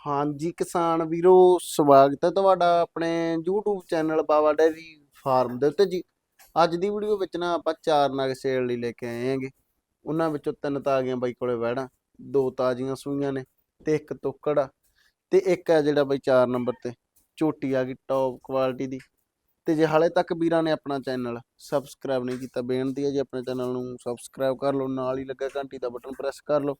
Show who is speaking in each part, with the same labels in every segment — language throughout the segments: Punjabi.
Speaker 1: ਹਾਂਜੀ, ਕਿਸਾਨ ਵੀਰੋ, ਸਵਾਗਤ ਹੈ ਤੁਹਾਡਾ ਆਪਣੇ YouTube channel Bawa dairy farm ਦੇ ਉੱਤੇ ਜੀ। ਅੱਜ ਦੀ ਵੀਡੀਓ ਵਿੱਚ ਨਾ ਆਪਾਂ ਚਾਰ ਨਗ ਸੇਲ ਲਈ ਲੈ ਕੇ ਆਏ ਹਾਂਗੇ। ਉਹਨਾਂ ਵਿੱਚੋਂ ਤਿੰਨ ਤਾਂ ਆ ਗਈਆਂ ਬਾਈ ਕੋਲੇ ਵਹਿੜਾਂ, ਦੋ ਤਾਜ਼ੀਆਂ ਸੂਈਆਂ ਨੇ ਤੇ ਇੱਕ ਤੋਕੜ ਆ ਤੇ ਇੱਕ ਹੈ ਜਿਹੜਾ ਬਾਈ 4 ਨੰਬਰ ਤੇ ਝੋਟੀ ਆ ਗਈ ਟੌਪ ਕੁਆਲਿਟੀ ਦੀ। ਤੇ ਜੇ ਹਾਲੇ ਤੱਕ ਵੀਰਾਂ ਨੇ ਆਪਣਾ ਚੈਨਲ ਸਬਸਕ੍ਰਾਈਬ ਨਹੀਂ ਕੀਤਾ, ਬੇਨਤੀ ਹੈ ਜੀ ਆਪਣੇ ਚੈਨਲ ਨੂੰ ਸਬਸਕ੍ਰਾਈਬ ਕਰ ਲਓ, ਨਾਲ ਹੀ ਲੱਗਾ ਘੰਟੀ ਦਾ ਬਟਨ ਪ੍ਰੈਸ ਕਰ ਲਓ,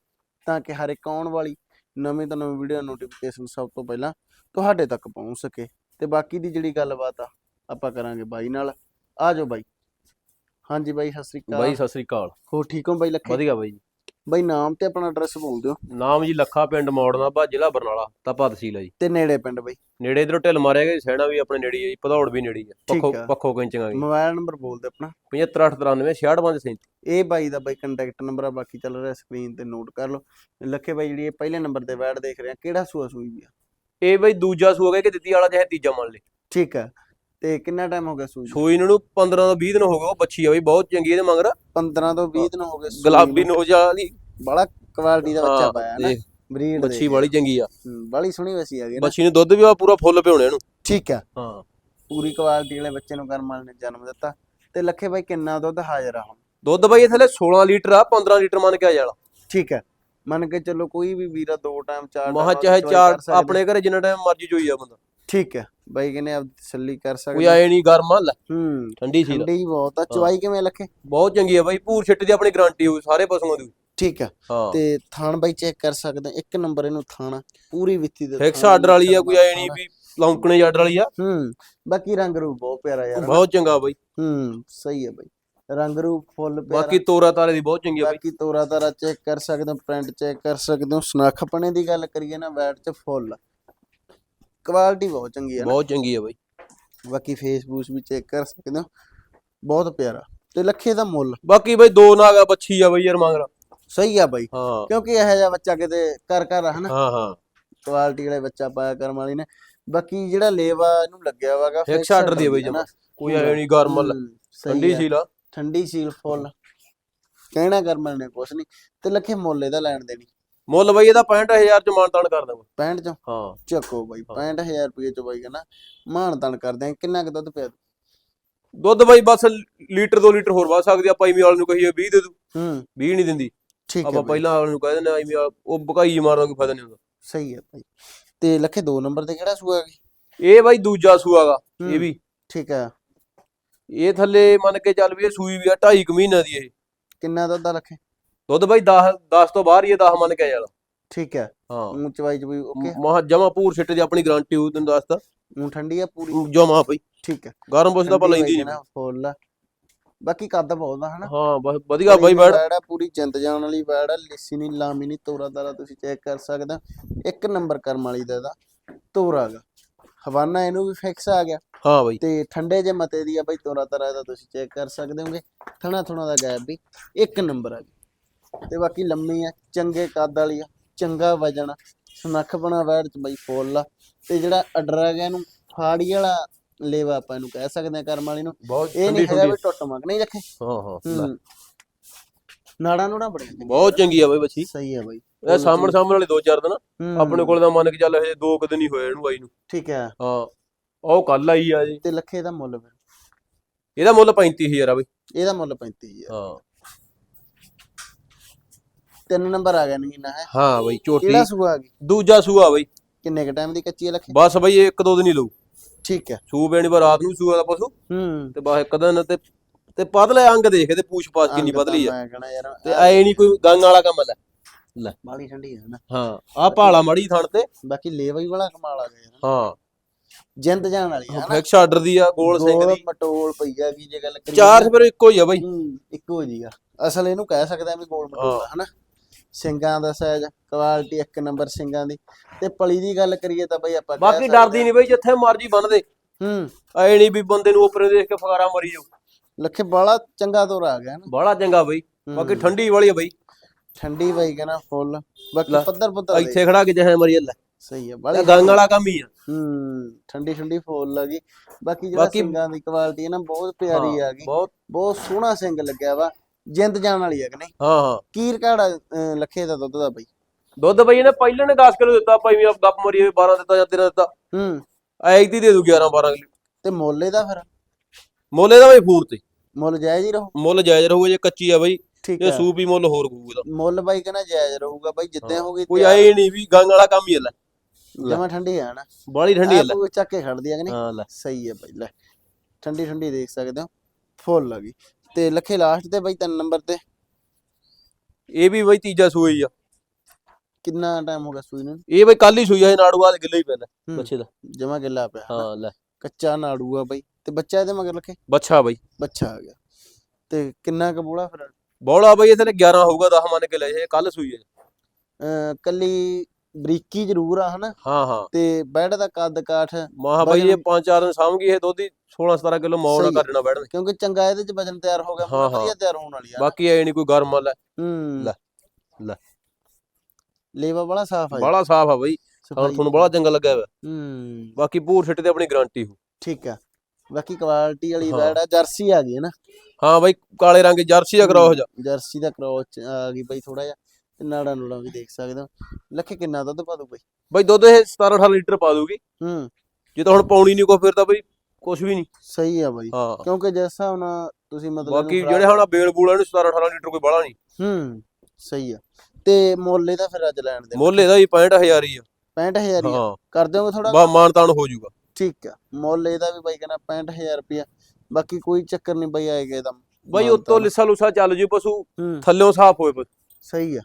Speaker 1: ਤਾਂ ਕਿ ਹਰ ਇੱਕ ਆਉਣ ਵਾਲੀ ਨਵੀਂ ਤੋਂ ਨਵੀਂ ਵੀਡੀਓ ਨੋਟੀਫਿਕੇਸ਼ਨ ਸਭ ਤੋਂ ਪਹਿਲਾਂ ਤੁਹਾਡੇ ਤੱਕ ਪਹੁੰਚ ਸਕੇ। ਤੇ ਬਾਕੀ ਦੀ ਜਿਹੜੀ ਗੱਲਬਾਤ ਆ ਆਪਾਂ ਕਰਾਂਗੇ ਬਾਈ ਨਾਲ। ਆ ਜਾਓ ਬਾਈ। ਹਾਂਜੀ ਬਾਈ ਸਤਿ ਸ੍ਰੀ
Speaker 2: ਬਾਈ
Speaker 1: ਅਕਾਲ
Speaker 2: ਸਤਿ ਸ੍ਰੀ ਅਕਾਲ।
Speaker 1: ਹੋ ਠੀਕ ਹੋ ਬਾਈ ਲੱਖੇ?
Speaker 2: ਵਧੀਆ ਬਾਈ।
Speaker 1: ਬਾਈ ਨਾਮ ਤੇ ਆਪਣਾ ਐਡਰੈਸ ਬੋਲ ਦਿਓ।
Speaker 2: ਨਾਮ ਜੀ ਲੱਖਾ ਪਿੰਡ ਮੌੜਨਾਭਾ ਜ਼ਿਲ੍ਹਾ ਬਰਨਾਲਾ ਤਪਾ ਤਹਿਸੀਲ ਹੈ ਜੀ।
Speaker 1: ਤੇ ਨੇੜੇ ਪਿੰਡ ਬਾਈ।
Speaker 2: ਨੇੜੇ ਇਧਰੋਂ ਢਿੱਲ ਮਾਰਿਆ ਗਿਆ ਸੈਣਾ ਵੀ ਆਪਣੇ ਨੇੜੇ ਹੀ ਹੈ ਜੀ ਭਦੌੜ ਵੀ ਨੇੜੇ ਹੀ ਹੈ
Speaker 1: ਠੀਕ
Speaker 2: ਪੱਖੋ
Speaker 1: ਆ।
Speaker 2: ਪੱਖੋ ਕਿੰਚਾਂ ਗਈ
Speaker 1: ਮੋਬਾਈਲ ਨੰਬਰ ਬੋਲ ਦਿਓ ਆਪਣਾ।
Speaker 2: 7593 6537
Speaker 1: ਇਹ ਬਾਈ ਦਾ ਬਾਈ ਕੰਟੈਕਟ ਨੰਬਰ ਆ ਬਾਕੀ ਚੱਲ ਰਿਹਾ ਸਕਰੀਨ ਤੇ ਨੋਟ ਕਰ ਲਓ। ਲੱਖੇ ਬਾਈ ਜਿਹੜੀ ਇਹ ਪਹਿਲੇ ਨੰਬਰ ਤੇ ਵੈਡ ਦੇਖ ਰਹੇ ਆ ਕਿਹੜਾ ਸੂਆ ਸੂਈ ਆ?
Speaker 2: ਇਹ ਬਾਈ ਦੂਜਾ ਸੂਆ ਗਿਆ ਕਿ ਦਿੱਤੀ ਵਾਲਾ ਚਾਹੇ ਤੀਜਾ ਮੰਨ ਲੈ
Speaker 1: ਠੀਕ ਆ। ਤੇ ਕਿੰਨਾ ਟਾਈਮ ਹੋ ਗਿਆ ਸੂਈ?
Speaker 2: ਸੂਈ ਨੂੰ 15 ਤੋਂ 20 ਦਿਨ ਹੋ ਗਏ ਉਹ ਬੱਚੀ ਆ ਬਈ ਬਹੁਤ ਚੰਗੀ ਇਹਦੇ ਮਗਰ।
Speaker 1: 15 ਤੋਂ 20 ਦਿਨ ਹੋ ਗਏ
Speaker 2: ਗੁਲਾਬੀ। ਨੋਜ ਵਾਲੀ
Speaker 1: ਬੜਾ ਕੁਆਲਿਟੀ ਦਾ ਬੱਚਾ ਪਾਇਆ ਨਾ
Speaker 2: ਦੇਖ,
Speaker 1: ਬਰੀਡ
Speaker 2: ਬੱਚੀ ਵਾਲੀ ਚੰਗੀ ਆ।
Speaker 1: ਬੜੀ ਸੋਹਣੀ ਵਸੀ ਆ ਗਈ ਨਾ।
Speaker 2: ਬੱਚੀ ਨੂੰ ਦੁੱਧ ਵੀ ਆ ਪੂਰਾ ਫੁੱਲ ਪਿਉਣੇ ਇਹਨੂੰ।
Speaker 1: ਠੀਕ ਆ।
Speaker 2: ਹਾਂ।
Speaker 1: ਪੂਰੀ ਕੁਆਲਿਟੀ ਵਾਲੇ ਬੱਚੇ ਨੂੰ ਕਰਮ ਵਾਲੇ ਨੇ ਜਨਮ ਦਿੱਤਾ। ਤੇ ਲੱਖੇ ਬਾਈ ਕਿੰਨਾ ਦੁੱਧ ਹਾਜ਼ਰ ਆ ਹੁਣ?
Speaker 2: ਦੁੱਧ ਬਾਈ ਇਹ ਥੱਲੇ 16 ਲੀਟਰ ਆ 15 ਲੀਟਰ ਮੰਨ ਕੇ ਆ ਜਾਣਾ।
Speaker 1: ਠੀਕ ਹੈ ਮੰਨ ਕੇ ਚੱਲੋ ਕੋਈ ਵੀ ਵੀਰਾ ਦੋ ਟਾਈਮ ਚਾਰ
Speaker 2: ਮਹਾ
Speaker 1: time
Speaker 2: ਚਾਹੇ ਚਾਰ
Speaker 1: ਕਰ ਸਕਦਾ।
Speaker 2: ਆਪਣੇ ਘਰੇ ਜਿੰਨਾ ਟਾਈਮ ਮਰਜ਼ੀ ਚੋਈ ਆ ਬੰਦਾ।
Speaker 1: ਠੀਕ ਹੈ। ਬਾਈ ਕਹਿੰਦੇ ਆਪ ਤਸੱਲੀ ਕਰ
Speaker 2: ਕੋਈ
Speaker 1: ਸਕਦੇ
Speaker 2: ਆਏ ਨਹੀਂ ਗਰਮ ਆ ਲੈ।
Speaker 1: ਹੂੰ
Speaker 2: ਠੰਡੀ ਸੀ
Speaker 1: ਠੰਡੀ ਬਹੁਤ ਆ। ਚੁਆਈ ਕਿਵੇਂ ਲੱਖੇ?
Speaker 2: ਬਹੁਤ ਚੰਗੀ ਆ ਬਾਈ ਭੂਰ ਛਿੱਟ ਦੀ ਆਪਣੀ ਗਾਰੰਟੀ ਹੋਊ ਸਾਰੇ ਪਸ਼ੂਆਂ ਦੀ।
Speaker 1: ਠੀਕ ਹਾਂ। ਤੇ ਥਾਣ ਬਾਈ ਚੈੱਕ ਕਰ ਸਕਦੇ ਆ। ਇੱਕ ਨੰਬਰ ਇਹਨੂੰ ਥਾਣਾ ਪੂਰੀ ਵਿੱਤੀ ਦੇ
Speaker 2: ਫਿਕਸ
Speaker 1: ਥਾਣ
Speaker 2: ਆਰਡਰ ਵਾਲੀ ਆ ਕੋਈ ਆਏ। ਨਹੀਂ ਵੀ ਲੌਂਕਣੇ ਆਰਡਰ ਵਾਲੀ ਆ।
Speaker 1: ਹੂੰ ਬਾਕੀ ਰੰਗ ਰੂਪ ਬਹੁਤ ਪਿਆਰਾ ਯਾਰ।
Speaker 2: ਬਹੁਤ ਚੰਗਾ ਬਾਈ।
Speaker 1: ਹੂੰ ਸਹੀ ਹੈ ਬਾਈ। ਰੰਗ ਰੂਪ ਫੁੱਲ ਪਿਆਰਾ।
Speaker 2: ਬਾਕੀ ਤੋਰਾ ਤਾਰੇ ਦੀ ਬਹੁਤ ਚੰਗੀ ਆ ਬਾਈ।
Speaker 1: ਬਾਕੀ ਤੋਰਾ ਤਾਰਾ ਚੈੱਕ ਕਰ ਸਕਦੇ ਹੋ ਪ੍ਰਿੰਟ ਚੈੱਕ ਕਰ ਸਕਦੇ ਹੋ। ਸਨੱਖਪਣੇ ਦੀ ਗੱਲ ਕਰੀਏ ਨਾ ਵੈਟ ਚ ਫੁੱਲ ਕੁਆਲਿਟੀ ਬਹੁਤ ਚੰਗੀ ਹੈ ਨਾ।
Speaker 2: ਬਹੁਤ ਚੰਗੀ ਆ ਬਾਈ।
Speaker 1: ਬਾਕੀ ਫੇਸਬੁਕ ਵੀ ਚੈੱਕ ਕਰ ਸਕਦੇ ਹੋ। ਬਹੁਤ ਪਿਆਰਾ। ਤੇ ਲੱਖੇ ਦਾ ਮੁੱਲ।
Speaker 2: ਬਾਕੀ ਬਾਈ ਦੋ ਨਾਗ ਆ ਬੱਚੀ ਆ ਬਾਈ ਯਾਰ ਮਗਰ।
Speaker 1: ਸਹੀ ਆ ਬਾਈ।
Speaker 2: ਹਾਂ।
Speaker 1: ਕਿਉਂਕਿ ਇਹੋ ਜਿਹਾ ਬੱਚਾ ਕਿਤੇ ਕਰ ਕਰ ਆ ਹਨਾ?
Speaker 2: ਹਾਂ ਹਾਂ।
Speaker 1: ਕੁਆਲਿਟੀ ਵਾਲੇ ਬੱਚਾ ਪਾਇਆ ਕਰਮ ਵਾਲੀ ਨੇ। ਬਾਕੀ ਜਿਹੜਾ ਲੇਵਾ ਇਹਨੂੰ ਲੱਗਿਆ ਵਾਗਾ
Speaker 2: ਫਿਕਸ ਆਰਡਰ ਦੀ ਬਾਈ ਜਮਾ। ਕੋਈ ਆਏ ਨਹੀਂ ਗਰਮ ਲੈ ਠੰਡੀ ਸੀ ਲਾ
Speaker 1: ਠੰਡੀ ਸੀਲ ਫੁੱਲ। ਕਹਿਣਾ ਕਰਮ ਵਾਲੇ ਨੇ ਕੁਛ ਨਹੀਂ। ਤੇ ਲੱਖੇ ਮੁੱਲ ਇਹਦਾ ਲੈਣ ਦੇਣੀ।
Speaker 2: ਮੁੱਲ ਬਾਈ ਇਹਦਾ 65000 ਚ ਮਾਨਤਾਨ ਕਰ ਦਾਂਗਾ
Speaker 1: 65 ਚੋਂ?
Speaker 2: ਹਾਂ।
Speaker 1: ਚੱਕੋ ਬਾਈ
Speaker 2: ਹਾਂ।
Speaker 1: 65000 ਰੁਪਏ ਚ ਬਾਈ ਕਹਿੰਦਾ ਮਾਨ ਤਨ ਕਰਦੇ ਆ ਕਿੰਨਾ ਕੁ ਦੁੱਧ ਪਿਆ ਦੂ?
Speaker 2: ਦੁੱਧ ਬਾਈ ਬਸ ਲੀਟਰ 2 ਲੀਟਰ ਹੋਰ ਵਾ ਸਕਦੀ ਆ ਆਪਾਂ ਇਵੇਂ ਵਾਲ ਨੂੰ ਕਹੀਏ 20 ਦੇ ਦੂ।
Speaker 1: ਹੂੰ।
Speaker 2: 20 ਨਹੀਂ ਦਿੰਦੀ।
Speaker 1: ਠੀਕ ਹੈ
Speaker 2: ਆਪਾਂ ਪਹਿਲਾਂ ਵਾਲ ਨੂੰ ਕਹਿ ਦਿੰਦੇ ਆ ਇਵੇਂ ਵਾਲ- ਉਹ ਬਕਾਈ ਮਾਰਦਾ ਕੋਈ ਫਾਇਦਾ ਨਹੀਂ ਹੁੰਦਾ।
Speaker 1: ਸਹੀ ਹੈ ਬਾਈ। ਤੇ ਲੱਖੇ ਦੋ ਨੰਬਰ ਤੇ ਕਿਹੜਾ ਸੂਆ ਹੈਗੀ?
Speaker 2: ਇਹ ਬਾਈ ਦੂਜਾ ਸੂਆਗਾ
Speaker 1: ਹੂੰ।
Speaker 2: ਇਹ ਵੀ।
Speaker 1: ਠੀਕ ਹੈ।
Speaker 2: ਇਹ ਥੱਲੇ ਮੰਨ ਕੇ ਚੱਲ ਵੀ ਇਹ ਸੂਈ ਵੀ ਆ 2.5 ਕੁ ਮਹੀਨਿਆਂ ਦੀ ਇਹ।
Speaker 1: ਕਿੰਨਾ ਦੁੱਧ ਆ ਲੱਖੇ?
Speaker 2: ਦੁੱਧ ਬਾਈ 10 10 ਤੋਂ ਬਾਹਰ ਹੀ 10 ਮੰਨ ਕੇ ਜਾਣਾ
Speaker 1: ਠੀਕ ਹੈ।
Speaker 2: ਹਾਂ।
Speaker 1: ਊਂ ਚਵਾਈ ਚ ਵੀ ਓਕੇ।
Speaker 2: ਮਹਾ ਜਮਾ ਪੂਰ ਛਿੱਟ ਦੀ ਆਪਣੀ ਗਾਰੰਟੀ ਹੋਊ ਤੈਨੂੰ ਦੱਸਦਾ।
Speaker 1: ਊਂ ਠੰਡੀ ਆ ਪੂਰੀ।
Speaker 2: ਜਮਾ ਬਈ।
Speaker 1: ਠੀਕ ਹੈ।
Speaker 2: ਗਰਮ ਪੁੱਛਦਾ
Speaker 1: ਠੰਡੀ
Speaker 2: ਲੈਂਦੀ
Speaker 1: ਕਹਿੰਦਾ ਫੁੱਲ ਆ। ਬਾਕੀ ਕੱਦ ਬਹੁਤ ਆ ਹਨਾ।
Speaker 2: ਹਾਂ ਬਸ ਵਧੀਆ ਬਾਈ ਬੈੜ
Speaker 1: ਬੈੜ ਆ ਪੂਰੀ ਜਿੰਦ ਜਾਣ ਵਾਲੀ ਬੈੜ ਆ। ਲਿੱਸੀ ਨਹੀਂ ਲਾਮੀ ਨਹੀਂ ਤੋਰਾ ਤਾਰਾ ਤੁਸੀਂ ਚੈੱਕ ਕਰ ਸਕਦੇ ਹੋ। ਇੱਕ ਨੰਬਰ ਕਰਮ ਵਾਲੀ ਦਾ ਇਹਦਾ ਤੋਰਾ ਗਾ ਹਵਾਨਾ ਇਹਨੂੰ ਵੀ ਫਿਕਸ ਆ ਗਿਆ।
Speaker 2: ਹਾਂ ਬਾਈ।
Speaker 1: ਤੇ ਠੰਡੇ ਜੇ ਮਤੇ ਦੀ ਆ ਬਈ ਤੋਰਾ ਤਾਰਾ ਇਹਦਾ ਤੁਸੀਂ ਚੈੱਕ ਕਰ ਸਕਦੇ ਹੋਗੇ। ਥਣਾ ਥਣਾ ਦਾ ਗੈਪ ਵੀ। ਇੱਕ ਨੰਬਰ ਆ ਜੀ। ਤੇ ਬਾਕੀ ਲੰਮੀ ਆ ਚੰਗੇ ਕੱਦ ਵਾਲੀ ਆ ਚੰਗਾ ਵਜਨ ਆ ਸੁਨੱਖ ਬਣਾ ਵੈੜ ਚ ਬਈ ਫੁੱਲ ਆ। ਤੇ ਜਿਹੜਾ ਅਡਰ ਆ ਗਿਆ ਇਹਨੂੰ ਫਾੜੀ ਵਾਲਾ ਲੇਵਾ ਆਪਾਂ ਇਹਨੂੰ ਕਹਿ ਸਕਦੇ ਆ ਕਰਮ ਵਾਲੀ ਨੂੰ
Speaker 2: ਬਹੁਤ
Speaker 1: ਇਹ
Speaker 2: ਠੰਡੀ
Speaker 1: ਨਹੀਂ ਹੈਗਾ
Speaker 2: ਠੰਡੀ।
Speaker 1: ਵੀ ਟੁੱਟ ਮੰਗ ਨਹੀਂ ਰੱਖੇ
Speaker 2: ਹਾਂ ਹਾਂ ਲੈ।
Speaker 1: ਹੂੰ ਨਾੜਾ ਨੂੜਾ ਬੜੇ ਚੰਗੇ।
Speaker 2: ਬਹੁਤ ਚੰਗੀ ਆ ਬਾਈ ਬੱਚੀ।
Speaker 1: ਸਹੀ ਹੈ ਬਾਈ।
Speaker 2: ਇਹ ਸਾਹਮਣ ਸਾਹਮਣ ਵਾਲੇ ਦੋ ਚਾਰ ਦਿਨ
Speaker 1: ਹੂੰ,
Speaker 2: ਆਪਣੇ ਕੋਲ ਤਾਂ ਮੰਨ ਕੇ ਚੱਲ ਹਜੇ ਦੋ ਕੁ ਦਿਨ ਹੀ ਹੋਏ ਇਹਨੂੰ ਆਈ ਨੂੰ।
Speaker 1: ਠੀਕ ਹੈ
Speaker 2: ਹਾਂ ਉਹ ਕੱਲ ਆਈ ਆ ਜੀ
Speaker 1: ਤੇ ਲੱਖੇ ਦਾ ਮੁੱਲ ਫਿਰ।
Speaker 2: ਇਹਦਾ ਮੁੱਲ 35000 ਆ ਬਾਈ।
Speaker 1: ਇਹਦਾ ਮੁੱਲ 35000
Speaker 2: ਹਾਂ।
Speaker 1: ਤਿੰਨ ਨੰਬਰ ਆ ਗਿਆ ਨਗੀਨਾ ਹੈ?
Speaker 2: ਹਾਂ ਬਾਈ ਝੋਟੀ।
Speaker 1: ਕਿਹੜਾ ਸੂਆ ਆ ਗਈ
Speaker 2: ਦੂਜਾ ਸੂਆ ਬਾਈ।
Speaker 1: ਕਿੰਨੇ ਕ ਟਾਈਮ ਦੀ ਕੱਚੀ ਹੈ ਲੱਖੇ?
Speaker 2: ਬਸ ਬਾਈ ਇੱਕ ਦੋ ਦਿਨ ਹੀ ਲਊ।
Speaker 1: ਠੀਕ ਹੈ
Speaker 2: ਸੂ ਪੈਣੀ ਪਰ ਰਾਤ ਨੂੰ ਸੂਆ ਦਾ ਪਸ਼ੂ।
Speaker 1: ਹੂੰ।
Speaker 2: ਤੇ ਬਸ ਇੱਕ ਦਿਨ ਤੇ ਤੇ ਪਤਲੇ ਅੰਗ ਦੇਖ ਤੇ ਪੂਛ ਪਾਛ ਕਿੰਨੀ ਪਤਲੀ ਆ। ਤੇ ਐ ਨਹੀਂ ਕੋਈ ਗੰਗ ਵਾਲਾ ਕੰਮ ਲੈ। ਲੈ।
Speaker 1: ਬਾਲੀ ਠੰਡੀ ਹੈ ਨਾ।
Speaker 2: ਹਾਂ ਆ ਭਾਲਾ ਮੜੀ ਥਣ ਤੇ।
Speaker 1: ਬਾਕੀ ਲੇਵਾ ਹੀ ਬੜਾ ਕਮਾਲ ਆ ਗਿਆ ਯਾਰ।
Speaker 2: ਹਾਂ।
Speaker 1: ਜਿੰਦ ਜਾਣ ਵਾਲੀ ਹੈ
Speaker 2: ਫਿਕਸ ਆਰਡਰ ਦੀ ਆ ਗੋਲ ਸਿੰਘ ਦੀ।
Speaker 1: ਮਟੋਲ ਪਈਆ ਕੀ ਜੇ ਗੱਲ ਕਰੀਏ
Speaker 2: ਚਾਰ ਫਿਰ ਇੱਕੋ ਹੀ ਆ ਬਾਈ।
Speaker 1: ਇੱਕੋ ਜੀ ਆ। ਅਸਲ ਇਹਨੂੰ ਕਹਿ ਸਕਦੇ ਆ ਵੀ ਗੋਲ ਮਟੋਲ। ਹਨਾ? ਸਿੰਗਾਂ ਦਾ ਸਾਈਜ਼ ਕੁਆਲਿਟੀ ਇੱਕ ਨੰਬਰ ਸਿੰਗਾਂ ਦੀ। ਤੇ ਪਲੀ ਦੀ ਗੱਲ ਕਰੀਏ ਤਾਂ ਬਈ ਆਪਾਂ
Speaker 2: ਬਾਕੀ ਡਰਦੀ ਨਹੀਂ ਬਾਈ ਜਿੱਥੇ ਮਰਜ਼ੀ ਬੰਨਦੇ
Speaker 1: ਹੂੰ।
Speaker 2: ਐ ਨਹੀਂ ਵੀ ਬੰਦੇ ਨੂੰ ਉੱਪਰੇ ਦੇਖ ਕੇ ਫਕਾਰਾ ਮਰੀ ਜਾਓ
Speaker 1: ਲੱਖੇ ਬਾਲਾ ਚੰਗਾ ਤੋਰ ਆ ਗਿਆ ਨਾ।
Speaker 2: ਬੜਾ ਚੰਗਾ ਬਾਈ। ਬਾਕੀ। ਠੰਡੀ ਵਾਲੀ ਆ ਬਾਈ।
Speaker 1: ਠੰਡੀ ਬਾਈ ਕਹਿੰਦਾ ਫੁੱਲ। ਬਾਕੀ ਪੱਧਰ ਪੱਧਰ।
Speaker 2: ਇੱਥੇ ਖੜਾ ਕੇ ਜਿਹੇ ਮਰੀ ਲੈ
Speaker 1: ਸਹੀ ਆ ਬਾਲੀ
Speaker 2: ਗੰਗ ਵਾਲਾ ਕੰਮ ਹੀ ਆ।
Speaker 1: ਹੂੰ ਠੰਡੀ ਠੰਡੀ ਫੁੱਲ ਆ ਗਈ। ਬਾਕੀ ਜਿਹੜਾ ਸਿੰਗਾਂ ਦੀ ਕੁਆਲਿਟੀ ਹੈ ਨਾ ਬਹੁਤ ਪਿਆਰੀ ਆ ਗਈ।
Speaker 2: ਬਹੁਤ
Speaker 1: ਬਹੁਤ ਸੋਹਣਾ ਸਿੰਘ ਲੱਗਿਆ ਵਾ। ਜਿੰਦ ਜਾਣ ਵਾਲੀ ਹੈ ਕਿ ਨਹੀਂ?
Speaker 2: ਹਾਂ ਹਾਂ।
Speaker 1: ਕੀ ਰਿਕਾਰਡ ਲੱਖੇ ਦਾ ਦੁੱਧ ਦਾ ਬਈ।
Speaker 2: ਦੁੱਧ ਬਈ ਇਹਨੇ ਪਹਿਲਾਂ ਨੇ 10 ਕਿਲੋ ਦਿੱਤਾ ਭਾਈ ਆਪ ਗੱਪ ਮਰੀ 12 ਦਿੱਤਾ ਜਾਂ 13 ਦਿੱਤਾ।
Speaker 1: ਹੂੰ।
Speaker 2: ਐਗ ਦੀ ਦੇ ਦੂ 11 12 ਕਿਲੋ।
Speaker 1: ਤੇ ਮੁੱਲ ਦਾ ਫਿਰ?
Speaker 2: ਮੁੱਲ ਇਹਦਾ ਬਈ ਫੂਰ ਤੇ।
Speaker 1: ਮੁੱਲ ਜਾਇਜ਼ ਹੀ ਰਹੂ।
Speaker 2: ਮੁੱਲ ਜਾਇਜ਼ ਰਹੂਗਾ ਜੇ ਕੱਚੀ ਆ ਬਈ।
Speaker 1: ਠੀਕ
Speaker 2: ਇਹ
Speaker 1: ਹੈ
Speaker 2: ਸੂਪ ਹੀ ਮੁੱਲ ਹੋਰ ਹੋਊਗਾ
Speaker 1: ਮੁੱਲ ਬਾਈ ਕਹਿੰਦਾ ਜਾਇਜ਼ ਰਹੂਗਾ ਬਾਈ ਜਿੱਦਾਂ
Speaker 2: ਹਾਂ।
Speaker 1: ਗਈ
Speaker 2: ਕੋਈ ਆਏ ਨਹੀਂ ਵੀ ਗੰਗ ਵਾਲਾ ਕੰਮ ਹੀ ਹੈ ਲੈ।
Speaker 1: ਜਮਾ ਠੰਡੀ ਹੈ ਨਾ।
Speaker 2: ਬਾਲੀ ਠੰਡੀ ਹੈ ਲੈ।
Speaker 1: ਆਪ ਚੱਕ ਕੇ ਖੜਦੀ ਹੈ ਕਿ ਨਹੀਂ?
Speaker 2: ਹਾਂ ਲੈ।
Speaker 1: ਸਹੀ ਹੈ ਬਾਈ ਲੈ। ਠੰਡੀ ਠੰਡੀ ਦੇਖ ਸਕਦੇ ਹੋ। ਫੁੱਲ ਆ ਗਈ। ਤੇ ਲੱਖੇ ਲਾਸਟ ਤੇ ਬਾਈ ਤਿੰਨ ਨੰਬਰ ਤੇ।
Speaker 2: ਇਹ ਵੀ ਬਈ ਤੀਜਾ ਸੂਈ ਆ।
Speaker 1: ਕਿੰਨਾ ਟਾਈਮ ਹੋ ਗਿਆ ਸੂਈ ਨੂੰ?
Speaker 2: ਇਹ ਬਈ ਕੱਲ ਹੀ ਸੂਈ ਆ ਇਹ ਨਾੜੂਆ ਗਿੱਲੇ ਹੀ ਪੈਂਦਾ। ਬੱਚੇ ਦਾ।
Speaker 1: ਜਮਾ ਗਿੱਲਾ ਪਿਆ।
Speaker 2: ਹਾਂ ਲੈ।
Speaker 1: ਕੱਚਾ ਨਾੜੂ ਆ ਬਾਈ ਤੇ ਬੱਚਾ ਇਹਦੇ ਮਗਰ ਲੱਖੇ?
Speaker 2: ਬੱਚਾ ਬਈ।
Speaker 1: ਬੱਚਾ ਆ ਗਿਆ। ਤੇ ਕਿੰਨਾ ਕਬੂਲਾ ਫਿਰ?
Speaker 2: ਬੌਲਾ ਬਈ ਇਹਦੇ 11 ਹੋਊਗਾ 10 ਮੰਨ ਕੇ ਲੈ ਇਹ ਕੱਲ ਸੂਈ ਹੈ
Speaker 1: ਕੱਲੀ ਬਰੀਕੀ ਜ਼ਰੂਰ ਆ ਹਨਾ?
Speaker 2: ਹਾਂ ਹਾਂ।
Speaker 1: ਤੇ ਬੈਡ ਦਾ ਕੱਦ ਕਾਠ
Speaker 2: ਮਾਹ ਬਈ ਇਹ
Speaker 1: ਵਜਨ-
Speaker 2: 5-4 ਦਿਨ ਸਾਂਭ ਗਈ ਇਹ ਦੁੱਧ ਹੀ 16-17 ਕਿਲੋ ਮੌਲ ਕਰ ਦੇਣਾ ਬੈਠਣ।
Speaker 1: ਕਿਉਂਕਿ ਚੰਗਾ ਇਹਦੇ ਚ ਵਜਨ ਤਿਆਰ ਹੋ ਗਿਆ ਵਧੀਆ। ਤਿਆਰ ਹੋਣ ਵਾਲੀ ਆ।
Speaker 2: ਬਾਕੀ ਐ ਨਹੀਂ ਕੋਈ ਗਰਮ ਆ ਲੈ।
Speaker 1: ਹੂੰ।
Speaker 2: ਲੈ, ਲੈ।
Speaker 1: ਲੇਵਾ ਬੜਾ ਸਾਫ਼ ਆ
Speaker 2: ਬੜਾ ਸਾਫ਼ ਆ ਬਈ। ਹਾਂ
Speaker 1: ਸਫ਼ਾਈ
Speaker 2: ਤੁਹਾਨੂੰ ਬੜਾ ਚੰਗਾ ਲੱਗਾ ਹੋਇਆ
Speaker 1: ਹੂੰ।
Speaker 2: ਬਾਕੀ ਪੂਰ ਛਿੱਟ ਤੇ ਆਪਣੀ ਗਾਰੰਟੀ ਹੋ।
Speaker 1: ਠੀਕ ਆ। ਬਾਕੀ ਕੁਆਲਿਟੀ ਵਾਲੀ। ਬੈਡ ਆ ਜਰਸੀ ਆ ਗਈ ਹੈ ਨਾ
Speaker 2: ਹਾਂ ਬਈ ਕਾਲੇ ਰੰਗ ਦੀ ਜਰਸੀ ਦਾ ਕਰਾਓ ਜਾ
Speaker 1: ਜਰਸੀ ਦਾ ਕ੍ਰੋਚ ਆ ਗਈ ਬਾਈ ਥੋੜਾ ਜਿਹਾ। ਤੇ ਨਾੜਾ ਨੂੜਾ ਵੀ ਦੇਖ ਸਕਦੇ ਹੋ। ਲੱਖੇ ਕਿੰਨਾ ਦੁੱਧ ਪਾ ਦੂ ਬਾਈ?
Speaker 2: ਬਈ ਦੁੱਧ ਇਹ 17-18 ਲੀਟਰ ਪਾ ਦੂਗੀ
Speaker 1: ਹੂੰ।
Speaker 2: ਜੇ ਤਾਂ ਹੁਣ ਪਾਉਣੀ ਨਹੀਂ ਕੋ ਫਿਰ ਤਾਂ ਬਈ ਕੁਝ ਵੀ ਨਹੀਂ
Speaker 1: ਸਹੀ ਆ ਬਾਈ।
Speaker 2: ਹਾਂ।
Speaker 1: ਕਿਉਂਕਿ ਜਿਸ ਨਾਲ ਤੁਸੀਂ ਮਤਲਬ
Speaker 2: ਬਾਕੀ ਜਿਹੜੇ ਹੁਣ ਬੇਲ ਬੂਲ ਇਹਨੂੰ 17-18 ਲੀਟਰ ਕੋਈ ਬੜਾ ਨਹੀਂ
Speaker 1: ਹੂੰ ਸਹੀ ਆ। ਤੇ ਮੁੱਲ ਇਹਦਾ ਫਿਰ ਅੱਜ ਲੈਣ ਦੇ
Speaker 2: ਮੁੱਲ ਇਹਦਾ ਹੀ 65000 ਹੀ ਆ।
Speaker 1: 65000 ਹੀ ਆ। ਕਰ ਦਿਓਗੇ ਥੋੜਾ
Speaker 2: ਬਾ ਮਾਨਤਾਨ ਹੋ ਜਾਊਗਾ
Speaker 1: ਠੀਕ ਆ। ਮੁੱਲ ਇਹਦਾ ਵੀ ਬਾਈ ਕਹਿੰਦਾ 65000 ਰੁਪਇਆ। ਬਾਕੀ ਕੋਈ ਚੱਕਰ ਨਹੀਂ ਬਾਈ ਆਏਗਾ ਇਹਦਾ।
Speaker 2: ਬਈ ਉੱਤੋਂ ਲਿਸਾ ਲੁਸਾ ਚੱਲ ਜੂ ਪਸ਼ੂ।
Speaker 1: ਹੂੰ।
Speaker 2: ਥੱਲਿਓਂ ਸਾਫ਼ ਹੋਏ ਪਸ਼ੂ
Speaker 1: ਸਹੀ ਆ।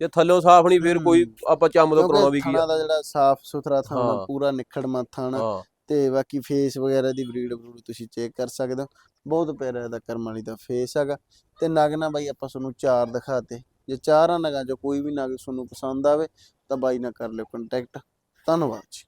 Speaker 2: ਜੇ ਥੱਲਿਓਂ ਸਾਫ਼ ਨਹੀਂ ਫਿਰ ਕੋਈ ਆਪਾਂ ਚੰਮ ਤੋਂ ਕਰਾਉਣਾ ਵੀ ਕੀ ਆ?
Speaker 1: ਥਣਾ ਦਾ ਜਿਹੜਾ ਸਾਫ਼ ਸੁਥਰਾ ਥਾਣਾ। ਪੂਰਾ ਨਿਖੜਮਾ ਥਾਣਾ
Speaker 2: ਹਾਂ।
Speaker 1: ਤੇ ਬਾਕੀ ਫੇਸ ਵਗੈਰਾ ਦੀ ਬਰੀਡ ਬਰੂਡ ਤੁਸੀਂ ਚੈੱਕ ਕਰ ਸਕਦੇ ਹੋ। ਬਹੁਤ ਪਿਆਰਾ ਇਹਦਾ ਕਰਮ ਵਾਲੀ ਦਾ ਫੇਸ ਹੈਗਾ। ਤੇ ਨਗ ਨਾ ਬਾਈ ਆਪਾਂ ਤੁਹਾਨੂੰ ਚਾਰ ਦਿਖਾਤੇ। ਜੇ ਚਾਰਾਂ ਨਗਾਂ ਚੋਂ ਕੋਈ ਵੀ ਨਗ ਤੁਹਾਨੂੰ ਪਸੰਦ ਆਵੇ ਤਾਂ ਬਾਈ ਨਾਲ ਕਰ ਲਿਓ ਕੰਟੈਕਟ ਧੰਨਵਾਦ ਜੀ।